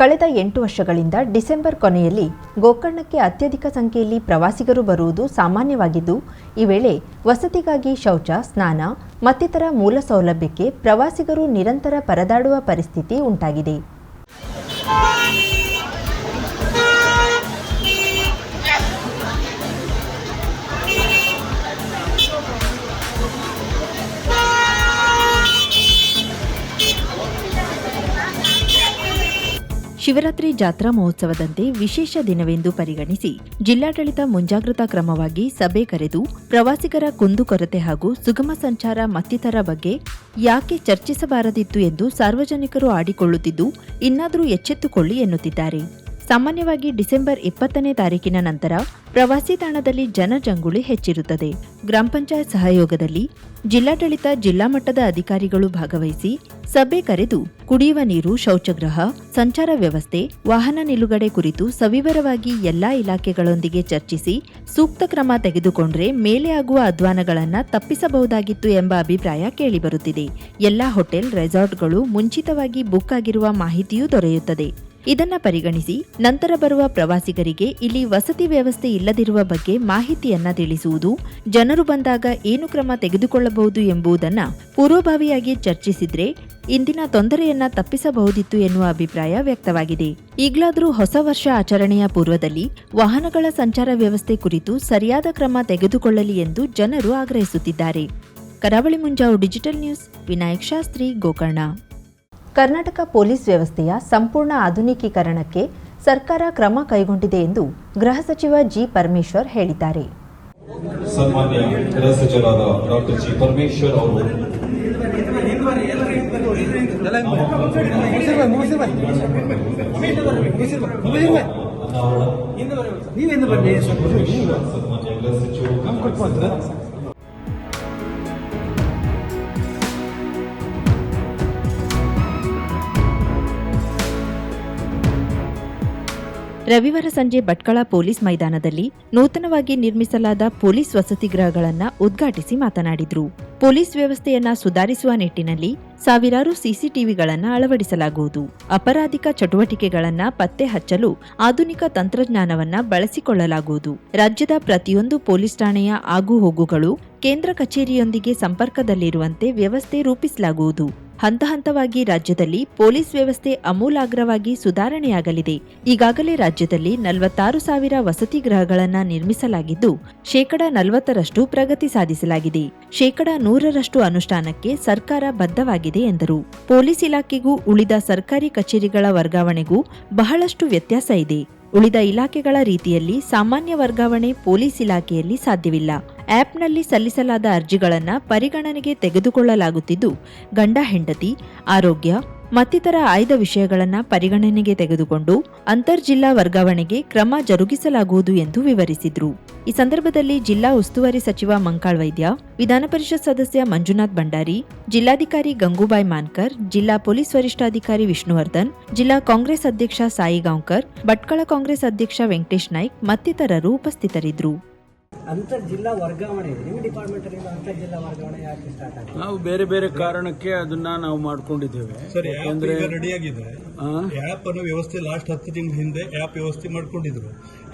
ಕಳೆದ ಎಂಟು ವರ್ಷಗಳಿಂದ ಡಿಸೆಂಬರ್ ಕೊನೆಯಲ್ಲಿ ಗೋಕರ್ಣಕ್ಕೆ ಅತ್ಯಧಿಕ ಸಂಖ್ಯೆಯಲ್ಲಿ ಪ್ರವಾಸಿಗರು ಬರುವುದು ಸಾಮಾನ್ಯವಾಗಿದ್ದು, ಈ ವೇಳೆ ವಸತಿಗಾಗಿ ಶೌಚ, ಸ್ನಾನ, ಮತ್ತಿತರ ಮೂಲ ಸೌಲಭ್ಯಕ್ಕೆ ಪ್ರವಾಸಿಗರು ನಿರಂತರ ಪರದಾಡುವ ಪರಿಸ್ಥಿತಿ ಉಂಟಾಗಿದೆ. ಶಿವರಾತ್ರಿ ಜಾತ್ರಾ ಮಹೋತ್ಸವದಂತೆ ವಿಶೇಷ ದಿನವೆಂದು ಪರಿಗಣಿಸಿ ಜಿಲ್ಲಾಡಳಿತ ಮುಂಜಾಗ್ರತಾ ಕ್ರಮವಾಗಿ ಸಭೆ ಕರೆದು ಪ್ರವಾಸಿಗರ ಕುಂದುಕೊರತೆ ಹಾಗೂ ಸುಗಮ ಸಂಚಾರ ಮತ್ತಿತರ ಬಗ್ಗೆ ಯಾಕೆ ಚರ್ಚಿಸಬಾರದಿತ್ತು ಎಂದು ಸಾರ್ವಜನಿಕರು ಆಡಿಕೊಳ್ಳುತ್ತಿದ್ದು, ಇನ್ನಾದರೂ ಎಚ್ಚೆತ್ತುಕೊಳ್ಳಿ ಎನ್ನುತ್ತಿದ್ದಾರೆ. ಸಾಮಾನ್ಯವಾಗಿ ಡಿಸೆಂಬರ್ ಇಪ್ಪತ್ತನೇ ತಾರೀಕಿನ ನಂತರ ಪ್ರವಾಸಿ ತಾಣದಲ್ಲಿ ಜನಜಂಗುಳಿ ಹೆಚ್ಚಿರುತ್ತದೆ. ಗ್ರಾಮ ಪಂಚಾಯತ್ ಸಹಯೋಗದಲ್ಲಿ ಜಿಲ್ಲಾಡಳಿತ ಜಿಲ್ಲಾ ಮಟ್ಟದ ಅಧಿಕಾರಿಗಳು ಭಾಗವಹಿಸಿ ಸಭೆ ಕರೆದು ಕುಡಿಯುವ ನೀರು ಶೌಚಗೃಹ ಸಂಚಾರ ವ್ಯವಸ್ಥೆ, ವಾಹನ ನಿಲುಗಡೆ ಕುರಿತು ಸವಿವರವಾಗಿ ಎಲ್ಲಾ ಇಲಾಖೆಗಳೊಂದಿಗೆ ಚರ್ಚಿಸಿ ಸೂಕ್ತ ಕ್ರಮ ತೆಗೆದುಕೊಂಡ್ರೆ ಮೇಲೆ ಆಗುವ ಅಧ್ವಾನಗಳನ್ನು ತಪ್ಪಿಸಬಹುದಾಗಿತ್ತು ಎಂಬ ಅಭಿಪ್ರಾಯ ಕೇಳಿಬರುತ್ತಿದೆ. ಎಲ್ಲಾ ಹೋಟೆಲ್, ರೆಸಾರ್ಟ್ಗಳು ಮುಂಚಿತವಾಗಿ ಬುಕ್ ಆಗಿರುವ ಮಾಹಿತಿಯೂ ದೊರೆಯುತ್ತದೆ. ಇದನ್ನ ಪರಿಗಣಿಸಿ ನಂತರ ಬರುವ ಪ್ರವಾಸಿಗರಿಗೆ ಇಲ್ಲಿ ವಸತಿ ವ್ಯವಸ್ಥೆ ಇಲ್ಲದಿರುವ ಬಗ್ಗೆ ಮಾಹಿತಿಯನ್ನ ತಿಳಿಸುವುದು, ಜನರು ಬಂದಾಗ ಏನು ಕ್ರಮ ತೆಗೆದುಕೊಳ್ಳಬಹುದು ಎಂಬುದನ್ನ ಪೂರ್ವಭಾವಿಯಾಗಿ ಚರ್ಚಿಸಿದ್ರೆ ಇಂದಿನ ತೊಂದರೆಯನ್ನ ತಪ್ಪಿಸಬಹುದಿತ್ತು ಎನ್ನುವ ಅಭಿಪ್ರಾಯ ವ್ಯಕ್ತವಾಗಿದೆ. ಈಗಲಾದರೂ ಹೊಸ ವರ್ಷ ಆಚರಣೆಯ ಪೂರ್ವದಲ್ಲಿ ವಾಹನಗಳ ಸಂಚಾರ ವ್ಯವಸ್ಥೆ ಕುರಿತು ಸರಿಯಾದ ಕ್ರಮ ತೆಗೆದುಕೊಳ್ಳಲಿ ಎಂದು ಜನರು ಆಗ್ರಹಿಸುತ್ತಿದ್ದಾರೆ. Karavali Munjavu digital news, Vinayak Shastri, Gokarna. Karnataka police ವ್ಯವಸ್ಥೆಯ ಸಂಪೂರ್ಣ ಆಧುನಿಕೀಕರಣಕ್ಕೆ ಸರ್ಕಾರ ಕ್ರಮ ಕೈಗೊಂಡಿದೆ ಎಂದು ಗೃಹ ಸಚಿವ ಜಿ ಪರಮೇಶ್ವರ್ ಹೇಳಿದ್ದಾರೆ. ಸನ್ಮಾನ್ಯ ಗೃಹ ಸಚಿವರಾದ ಡಾಕ್ಟರ್ ಜಿ ಪರಮೇಶ್ವರ್ ಅವರು ನೀವೇನು ಬನ್ನಿ. ಸನ್ಮಾನ್ಯ ಗೃಹ ಸಚಿವರು ರವಿವಾರ ಸಂಜೆ ಭಟ್ಕಳ ಪೊಲೀಸ್ ಮೈದಾನದಲ್ಲಿ ನೂತನವಾಗಿ ನಿರ್ಮಿಸಲಾದ ಪೊಲೀಸ್ ವಸತಿ ಗೃಹಗಳನ್ನು ಉದ್ಘಾಟಿಸಿ ಮಾತನಾಡಿದರು. ಪೊಲೀಸ್ ವ್ಯವಸ್ಥೆಯನ್ನ ಸುಧಾರಿಸುವ ನಿಟ್ಟಿನಲ್ಲಿ ಸಾವಿರಾರು ಸಿಸಿಟಿವಿಗಳನ್ನು ಅಳವಡಿಸಲಾಗುವುದು. ಅಪರಾಧಿಕ ಚಟುವಟಿಕೆಗಳನ್ನು ಪತ್ತೆ ಹಚ್ಚಲು ಆಧುನಿಕ ತಂತ್ರಜ್ಞಾನವನ್ನು ಬಳಸಿಕೊಳ್ಳಲಾಗುವುದು. ರಾಜ್ಯದ ಪ್ರತಿಯೊಂದು ಪೊಲೀಸ್ ಠಾಣೆಯ ಆಗುಹೋಗುಗಳು ಕೇಂದ್ರ ಕಚೇರಿಯೊಂದಿಗೆ ಸಂಪರ್ಕದಲ್ಲಿರುವಂತೆ ವ್ಯವಸ್ಥೆ ರೂಪಿಸಲಾಗುವುದು. ಹಂತ ಹಂತವಾಗಿ ರಾಜ್ಯದಲ್ಲಿ ಪೊಲೀಸ್ ವ್ಯವಸ್ಥೆ ಅಮೂಲಾಗ್ರವಾಗಿ ಸುಧಾರಣೆಯಾಗಲಿದೆ. ಈಗಾಗಲೇ ರಾಜ್ಯದಲ್ಲಿ ನಲವತ್ತಾರು ಸಾವಿರ ವಸತಿ ಗೃಹಗಳನ್ನು ನಿರ್ಮಿಸಲಾಗಿದ್ದು, ಶೇಕಡ ನಲವತ್ತರಷ್ಟು ಪ್ರಗತಿ ಸಾಧಿಸಲಾಗಿದೆ. ಶೇಕಡ ನೂರರಷ್ಟು ಅನುಷ್ಠಾನಕ್ಕೆ ಸರ್ಕಾರ ಬದ್ಧವಾಗಿದೆ ಎಂದರು. ಪೊಲೀಸ್ ಇಲಾಖೆಗೂ ಉಳಿದ ಸರ್ಕಾರಿ ಕಚೇರಿಗಳ ವರ್ಗಾವಣೆಗೂ ಬಹಳಷ್ಟು ವ್ಯತ್ಯಾಸ ಇದೆ. ಉಳಿದ ಇಲಾಖೆಗಳ ರೀತಿಯಲ್ಲಿ ಸಾಮಾನ್ಯ ವರ್ಗಾವಣೆ ಪೊಲೀಸ್ ಇಲಾಖೆಯಲ್ಲಿ ಸಾಧ್ಯವಿಲ್ಲ. ಆಪ್ನಲ್ಲಿ ಸಲ್ಲಿಸಲಾದ ಅರ್ಜಿಗಳನ್ನು ಪರಿಗಣನೆಗೆ ತೆಗೆದುಕೊಳ್ಳಲಾಗುತ್ತಿದ್ದು, ಗಂಡ, ಹೆಂಡತಿ, ಆರೋಗ್ಯ ಮತ್ತಿತರ ಆಯ್ದ ವಿಷಯಗಳನ್ನು ಪರಿಗಣನೆಗೆ ತೆಗೆದುಕೊಂಡು ಅಂತರ್ಜಿಲ್ಲಾ ವರ್ಗಾವಣೆಗೆ ಕ್ರಮ ಜರುಗಿಸಲಾಗುವುದು ಎಂದು ವಿವರಿಸಿದ್ರು. ಈ ಸಂದರ್ಭದಲ್ಲಿ ಜಿಲ್ಲಾ ಉಸ್ತುವಾರಿ ಸಚಿವ ಮಂಕಾಳ್ ವೈದ್ಯ ವಿಧಾನಪರಿಷತ್ ಸದಸ್ಯ ಮಂಜುನಾಥ್ ಭಂಡಾರಿ, ಜಿಲ್ಲಾಧಿಕಾರಿ ಗಂಗೂಬಾಯ್ ಮಾನ್ಕರ್, ಜಿಲ್ಲಾ ಪೊಲೀಸ್ ವರಿಷ್ಠಾಧಿಕಾರಿ ವಿಷ್ಣುವರ್ಧನ್, ಜಿಲ್ಲಾ ಕಾಂಗ್ರೆಸ್ ಅಧ್ಯಕ್ಷ ಸಾಯಿ ಗಾಂವ್ಕರ್, ಭಟ್ಕಳ ಕಾಂಗ್ರೆಸ್ ಅಧ್ಯಕ್ಷ ವೆಂಕಟೇಶ್ ನಾಯ್ಕ್ ಮತ್ತಿತರರು ಉಪಸ್ಥಿತರಿದ್ದರು ಅಂತರ್ ಜಿಲ್ಲಾ ವರ್ಗಾವಣೆ ನಿಮ್ಮ ಡಿಪಾರ್ಟ್ಮೆಂಟ್ ಅಲ್ಲಿ ಅಂತರ್ ಜಿಲ್ಲಾ ವರ್ಗಾವಣೆ ಯಾಕೆ ಸ್ಟಾರ್ಟ್ ಆಗಿದೆ? ನಾವು ಬೇರೆ ಬೇರೆ ಕಾರಣಕ್ಕೆ ಅದನ್ನ ನಾವು ಮಾಡ್ಕೊಂಡಿದ್ದೇವೆ. ಸರ್ ಯಾಕಂದ್ರೆ ಈಗ ರೆಡಿ ಆಗಿದೆ. ಆ್ಯಪ್ ಅನ್ನೋ ವ್ಯವಸ್ಥೆ ಲಾಸ್ಟ್ ಹತ್ತು ತಿಂಗಳ ಹಿಂದೆ ಆ್ಯಪ್ ವ್ಯವಸ್ಥೆ ಮಾಡ್ಕೊಂಡಿದ್ರು.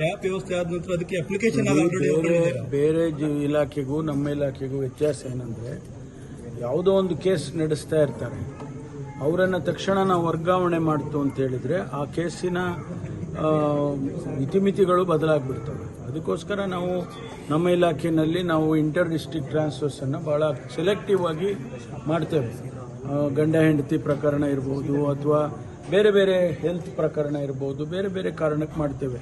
ಆ್ಯಪ್ ವ್ಯವಸ್ಥೆ ಆದ ನಂತರ ಅದಕ್ಕೆ ಅಪ್ಲಿಕೇಶನ್ ಆಲ್ರೆಡಿ ಬೇರೆ ಬೇರೆ ಜಿ- ಇಲಾಖೆಗೂ ನಮ್ಮ ಇಲಾಖೆಗೂ ವ್ಯತ್ಯಾಸ ಏನಂದ್ರೆ ಯಾವುದೋ ಒಂದು ಕೇಸ್ ನಡೆಸ್ತಾ ಇರ್ತಾರೆ. ಅವರನ್ನ ತಕ್ಷಣ ನಾವು ವರ್ಗಾವಣೆ ಮಾಡ್ತು ಅಂತ ಹೇಳಿದ್ರೆ ಆ ಕೇಸಿನ ಇತಿಮಿತಿಗಳು ಬದಲಾಗ್ಬಿಡ್ತವೆ. ಅದಕ್ಕೋಸ್ಕರ ನಾವು ನಮ್ಮ ಇಲಾಖೆಯಲ್ಲಿ ನಾವು ಇಂಟರ್ ಡಿಸ್ಟ್ರಿಕ್ಟ್ ಟ್ರಾನ್ಸ್ಫರ್ಸನ್ನು ಭಾಳ ಸೆಲೆಕ್ಟಿವ್ ಆಗಿ ಮಾಡ್ತೇವೆ. ಗಂಡ, ಹೆಂಡತಿ ಪ್ರಕರಣ ಇರ್ಬೋದು ಅಥವಾ ಬೇರೆ ಬೇರೆ ಹೆಲ್ತ್ ಪ್ರಕರಣ ಇರ್ಬೋದು, ಬೇರೆ ಬೇರೆ ಕಾರಣಕ್ಕೆ ಮಾಡ್ತೇವೆ.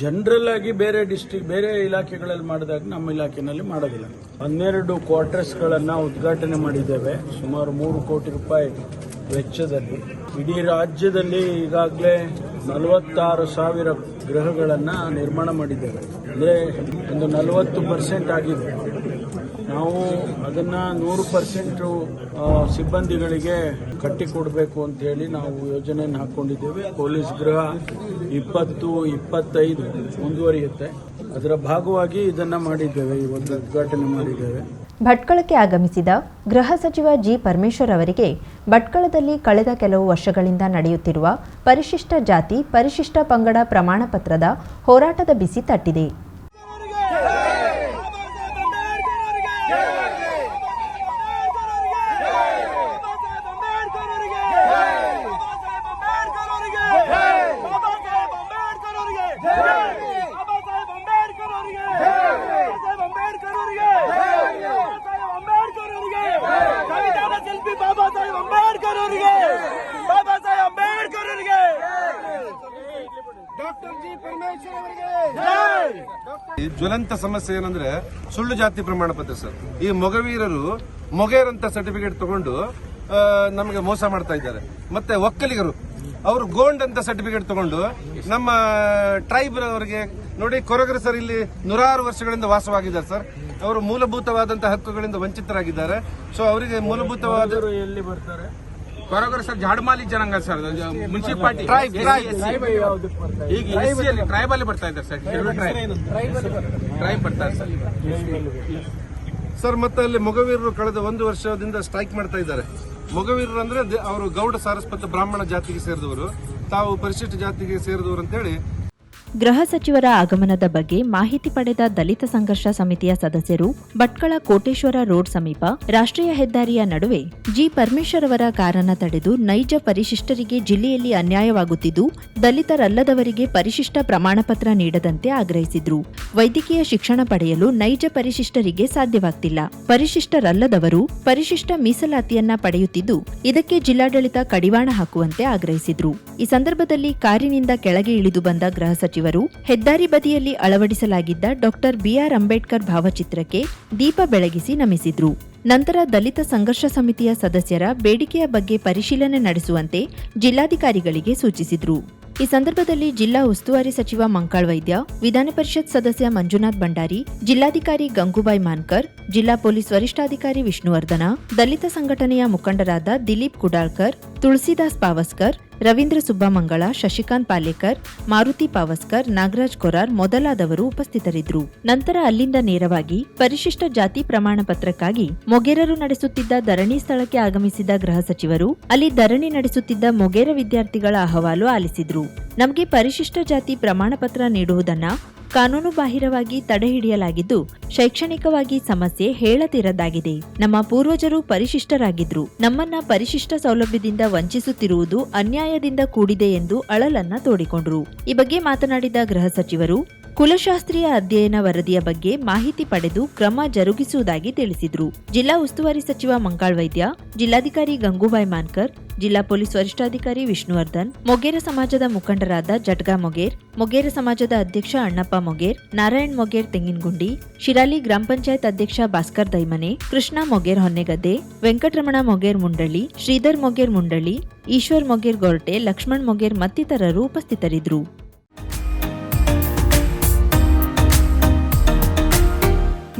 ಜನರಲ್ ಆಗಿ ಬೇರೆ ಡಿಸ್ಟಿಕ್ ಬೇರೆ ಇಲಾಖೆಗಳಲ್ಲಿ ಮಾಡಿದಾಗ ನಮ್ಮ ಇಲಾಖೆಯಲ್ಲಿ ಮಾಡೋದಿಲ್ಲ. ಹನ್ನೆರಡು ಕ್ವಾರ್ಟರ್ಸ್ಗಳನ್ನು ಉದ್ಘಾಟನೆ ಮಾಡಿದ್ದೇವೆ. ಸುಮಾರು ಮೂರು ಕೋಟಿ ರೂಪಾಯಿ ವೆಚ್ಚದಲ್ಲಿ. ಇಡೀ ರಾಜ್ಯದಲ್ಲಿ ಈಗಾಗಲೇ ನಲವತ್ತಾರು ಸಾವಿರ ಗೃಹಗಳನ್ನು ನಿರ್ಮಾಣ ಮಾಡಿದ್ದೇವೆ. ಅಂದರೆ ಒಂದು ನಲವತ್ತು ಪರ್ಸೆಂಟ್ ಆಗಿದೆ. ನಾವು ಅದನ್ನು ನೂರು ಪರ್ಸೆಂಟು ಸಿಬ್ಬಂದಿಗಳಿಗೆ ಕಟ್ಟಿಕೊಡಬೇಕು ಅಂತೇಳಿ ನಾವು ಯೋಜನೆಯನ್ನು ಹಾಕ್ಕೊಂಡಿದ್ದೇವೆ ಪೊಲೀಸ್ ಗೃಹ ಇಪ್ಪತ್ತು, ಇಪ್ಪತ್ತೈದು ಮುಂದುವರಿಯುತ್ತೆ. ಅದರ ಭಾಗವಾಗಿ ಇದನ್ನು ಮಾಡಿದ್ದೇವೆ ಇವತ್ತು ಉದ್ಘಾಟನೆ ಮಾಡಿದ್ದೇವೆ. ಭಟ್ಕಳಕ್ಕೆ ಆಗಮಿಸಿದ ಗೃಹ ಸಚಿವ ಜಿ. ಪರಮೇಶ್ವರ್ ಅವರಿಗೆ ಭಟ್ಕಳದಲ್ಲಿ ಕಳೆದ ಕೆಲವು ವರ್ಷಗಳಿಂದ ನಡೆಯುತ್ತಿರುವ ಪರಿಶಿಷ್ಟ ಜಾತಿ, ಪರಿಶಿಷ್ಟ ಪಂಗಡ ಪ್ರಮಾಣ ಪತ್ರದ ಹೋರಾಟದ ಬಿಸಿ ತಟ್ಟಿದೆ ಶಿಲ್ಪಿ ಬಾಬಾ ಸಾಹೇಬ್ ಅಂಬೇಡ್ಕರ್ ಅವರಿಗೆ ಬಾಬಾ ಸಾಹೇಬ್ ಅಂಬೇಡ್ಕರ್ ಅವರಿಗೆ ಡಾಕ್ಟರ್ ಜಿ ಪರಮೇಶ್ವರ್ ಅವರಿಗೆ ಈ ಜ್ವಲಂತ ಸಮಸ್ಯೆ ಏನಂದ್ರೆ ಸುಳ್ಳು ಜಾತಿ ಪ್ರಮಾಣ ಪತ್ರ ಸರ್. ಈ ಮೊಗವೀರರು ಮೊಗೇರಂತ ಸರ್ಟಿಫಿಕೇಟ್ ತಗೊಂಡು ನಮಗೆ ಮೋಸ ಮಾಡ್ತಾ ಇದ್ದಾರೆ. ಮತ್ತೆ ಒಕ್ಕಲಿಗರು, ಅವರು ಗೋಂಡ್ ಅಂತ ಸರ್ಟಿಫಿಕೇಟ್ ತಗೊಂಡು ನಮ್ಮ ಟ್ರೈಬ್ ಅವರಿಗೆ ನೋಡಿ ಕೊರಗರು ಸರ್ ಇಲ್ಲಿ ನೂರಾರು ವರ್ಷಗಳಿಂದ ವಾಸವಾಗಿದ್ದಾರೆ ಸರ್. ಅವರು ಮೂಲಭೂತವಾದಂತಹ ಹಕ್ಕುಗಳಿಂದ ವಂಚಿತರಾಗಿದ್ದಾರೆ. ಸೊ ಅವರಿಗೆ ಮೂಲಭೂತವಾದ ಎಲ್ಲಿ ಬರ್ತಾರೆ? ಕೊರಗರು ಸರ್ ಜಾಡಮಾಲಿ ಜನಾಂಗ ಸರ್ ಮುನ್ಸಿಪಾಲಿಟಿ. ಈಗ ಎಸ್ ಸಿ ಅಲ್ಲಿ ಟ್ರೈಬ್ ಅಲ್ಲಿ ಬರ್ತಾ ಇದ್ದಾರೆ ಸರ್ ಟ್ರೈಬ್ ಬರ್ತಾರೆ ಸರ್. ಸರ್ ಮತ್ತೆ ಅಲ್ಲಿ ಮೊಗವೀರರು ಕಳೆದ ಒಂದು ವರ್ಷದಿಂದ ಸ್ಟ್ರೈಕ್ ಮಾಡ್ತಾ ಇದ್ದಾರೆ. ಮೊಗವೀರರು ಅಂದ್ರೆ ದ- ಅವರು ಗೌಡ ಸಾರಸ್ವತ ಬ್ರಾಹ್ಮಣ ಜಾತಿಗೆ ಸೇರಿದವರು. ತಾವು ಪರಿಶಿಷ್ಟ ಜಾತಿಗೆ ಸೇರಿದವರು ಅಂತೇಳಿ ಗೃಹ ಸಚಿವರ ಆಗಮನದ ಬಗ್ಗೆ ಮಾಹಿತಿ ಪಡೆದ ದಲಿತ ಸಂಘರ್ಷ ಸಮಿತಿಯ ಸದಸ್ಯರು ಭಟ್ಕಳ ಕೋಟೇಶ್ವರ ರೋಡ್ ಸಮೀಪ ರಾಷ್ಟ್ರೀಯ ಹೆದ್ದಾರಿಯ ನಡುವೆ ಜಿ ಪರಮೇಶ್ವರ್ ಅವರ ಕಾರನ್ನ ತಡೆದು ನೈಜ ಪರಿಶಿಷ್ಟರಿಗೆ ಜಿಲ್ಲೆಯಲ್ಲಿ ಅನ್ಯಾಯವಾಗುತ್ತಿದ್ದು, ದಲಿತರಲ್ಲದವರಿಗೆ ಪರಿಶಿಷ್ಟ ಪ್ರಮಾಣಪತ್ರ ನೀಡದಂತೆ ಆಗ್ರಹಿಸಿದ್ರು. ವೈದ್ಯಕೀಯ ಶಿಕ್ಷಣ ಪಡೆಯಲು ನೈಜ ಪರಿಶಿಷ್ಟರಿಗೆ ಸಾಧ್ಯವಾಗ್ತಿಲ್ಲ. ಪರಿಶಿಷ್ಟರಲ್ಲದವರು ಪರಿಶಿಷ್ಟ ಮೀಸಲಾತಿಯನ್ನ ಪಡೆಯುತ್ತಿದ್ದು, ಇದಕ್ಕೆ ಜಿಲ್ಲಾಡಳಿತ ಕಡಿವಾಣ ಹಾಕುವಂತೆ ಆಗ್ರಹಿಸಿದ್ರು. ಈ ಸಂದರ್ಭದಲ್ಲಿ ಕಾರಿನಿಂದ ಕೆಳಗೆ ಇಳಿದು ಬಂದ ಗೃಹ ಸಚಿವರು ಹೆದ್ದಾರಿ ಬದಿಯಲ್ಲಿ ಅಳವಡಿಸಲಾಗಿದ್ದ ಡಾಕ್ಟರ್ ಬಿಆರ್ ಅಂಬೇಡ್ಕರ್ ಭಾವಚಿತ್ರಕ್ಕೆ ದೀಪ ಬೆಳಗಿಸಿ ನಮಿಸಿದ್ರು. ನಂತರ ದಲಿತ ಸಂಘರ್ಷ ಸಮಿತಿಯ ಸದಸ್ಯರ ಬೇಡಿಕೆಯ ಬಗ್ಗೆ ಪರಿಶೀಲನೆ ನಡೆಸುವಂತೆ ಜಿಲ್ಲಾಧಿಕಾರಿಗಳಿಗೆ ಸೂಚಿಸಿದ್ರು. ಈ ಸಂದರ್ಭದಲ್ಲಿ ಜಿಲ್ಲಾ ಉಸ್ತುವಾರಿ ಸಚಿವ ಮಂಕಾಳ್ ವೈದ್ಯ, ವಿಧಾನ ಪರಿಷತ್ ಸದಸ್ಯ ಮಂಜುನಾಥ್ ಭಂಡಾರಿ, ಜಿಲ್ಲಾಧಿಕಾರಿ ಗಂಗೂಬಾಯಿ ಮಾನ್ಕರ್, ಜಿಲ್ಲಾ ಪೊಲೀಸ್ ವರಿಷ್ಠಾಧಿಕಾರಿ ವಿಷ್ಣುವರ್ಧನ, ದಲಿತ ಸಂಘಟನೆಯ ಮುಖಂಡರಾದ ದಿಲೀಪ್ ಕುಡಾಳ್ಕರ್ ತುಳಸಿದಾಸ್ ಪಾವಸ್ಕರ್, ರವೀಂದ್ರ ಸುಬ್ಬಮಂಗಳ, ಶಶಿಕಾಂತ್ ಪಾಲೇಕರ್, ಮಾರುತಿ ಪಾವಸ್ಕರ್, ನಾಗರಾಜ್ ಕೊರಾರ್ ಮೊದಲಾದವರು ಉಪಸ್ಥಿತರಿದ್ದರು. ನಂತರ ಅಲ್ಲಿಂದ ನೇರವಾಗಿ ಪರಿಶಿಷ್ಟ ಜಾತಿ ಪ್ರಮಾಣ ಪತ್ರಕ್ಕಾಗಿ ಮೊಗೇರರು ನಡೆಸುತ್ತಿದ್ದ ಧರಣಿ ಸ್ಥಳಕ್ಕೆ ಆಗಮಿಸಿದ ಗೃಹ ಸಚಿವರು, ಅಲ್ಲಿ ಧರಣಿ ನಡೆಸುತ್ತಿದ್ದ ಮೊಗೇರ ವಿದ್ಯಾರ್ಥಿಗಳ ಅಹವಾಲು ಆಲಿಸಿದ್ರು. ನಮಗೆ ಪರಿಶಿಷ್ಟ ಜಾತಿ ಪ್ರಮಾಣ ಪತ್ರ ನೀಡುವುದನ್ನ ಕಾನೂನು ಬಾಹಿರವಾಗಿ ತಡೆ ಹಿಡಿಯಲಾಗಿದ್ದು, ಶೈಕ್ಷಣಿಕವಾಗಿ ಸಮಸ್ಯೆ ಹೇಳತಿರದಾಗಿದೆ ನಮ್ಮ ಪೂರ್ವಜರು ಪರಿಶಿಷ್ಟರಾಗಿದ್ರು. ನಮ್ಮನ್ನ ಪರಿಶಿಷ್ಟ ಸೌಲಭ್ಯದಿಂದ ವಂಚಿಸುತ್ತಿರುವುದು ಅನ್ಯಾಯದಿಂದ ಕೂಡಿದೆ ಎಂದು ಅಳಲನ್ನ ತೋಡಿಕೊಂಡ್ರು. ಈ ಬಗ್ಗೆ ಮಾತನಾಡಿದ ಗೃಹ ಸಚಿವರು ಕುಲಶಾಸ್ತ್ರೀಯ ಅಧ್ಯಯನ ವರದಿಯ ಬಗ್ಗೆ ಮಾಹಿತಿ ಪಡೆದು ಕ್ರಮ ಜರುಗಿಸುವುದಾಗಿ ತಿಳಿಸಿದರು. ಜಿಲ್ಲಾ ಉಸ್ತುವಾರಿ ಸಚಿವ ಮಂಗಾಳ್ ವೈದ್ಯ, ಜಿಲ್ಲಾಧಿಕಾರಿ ಗಂಗೂಬಾಯಿ ಮಾನ್ಕರ್, ಜಿಲ್ಲಾ ಪೊಲೀಸ್ ವರಿಷ್ಠಾಧಿಕಾರಿ ವಿಷ್ಣುವರ್ಧನ್, ಮೊಗೇರ ಸಮಾಜದ ಮುಖಂಡರಾದ ಜಟ್ಗಾ ಮೊಗೇರ್, ಮೊಗೇರ ಸಮಾಜದ ಅಧ್ಯಕ್ಷ ಅಣ್ಣಪ್ಪ ಮೊಗೇರ್, ನಾರಾಯಣ್ ಮೊಗೇರ್ ತೆಂಗಿನಗುಂಡಿ, ಶಿರಾಲಿ ಗ್ರಾಮ ಪಂಚಾಯತ್ ಅಧ್ಯಕ್ಷ ಭಾಸ್ಕರ್ ದೈಮನೆ, ಕೃಷ್ಣ ಮೊಗೇರ್ ಹೊನ್ನೆಗದ್ದೆ, ವೆಂಕಟರಮಣ ಮೊಗೇರ್ ಮುಂಡಳ್ಳಿ, ಶ್ರೀಧರ್ ಮೊಗೇರ್ ಮುಂಡಳ್ಳಿ, ಈಶ್ವರ್ ಮೊಗೇರ್ ಗೊರಟೆ, ಲಕ್ಷ್ಮಣ್ ಮೊಗೇರ್ ಮತ್ತಿತರರು ಉಪಸ್ಥಿತರಿದ್ದರು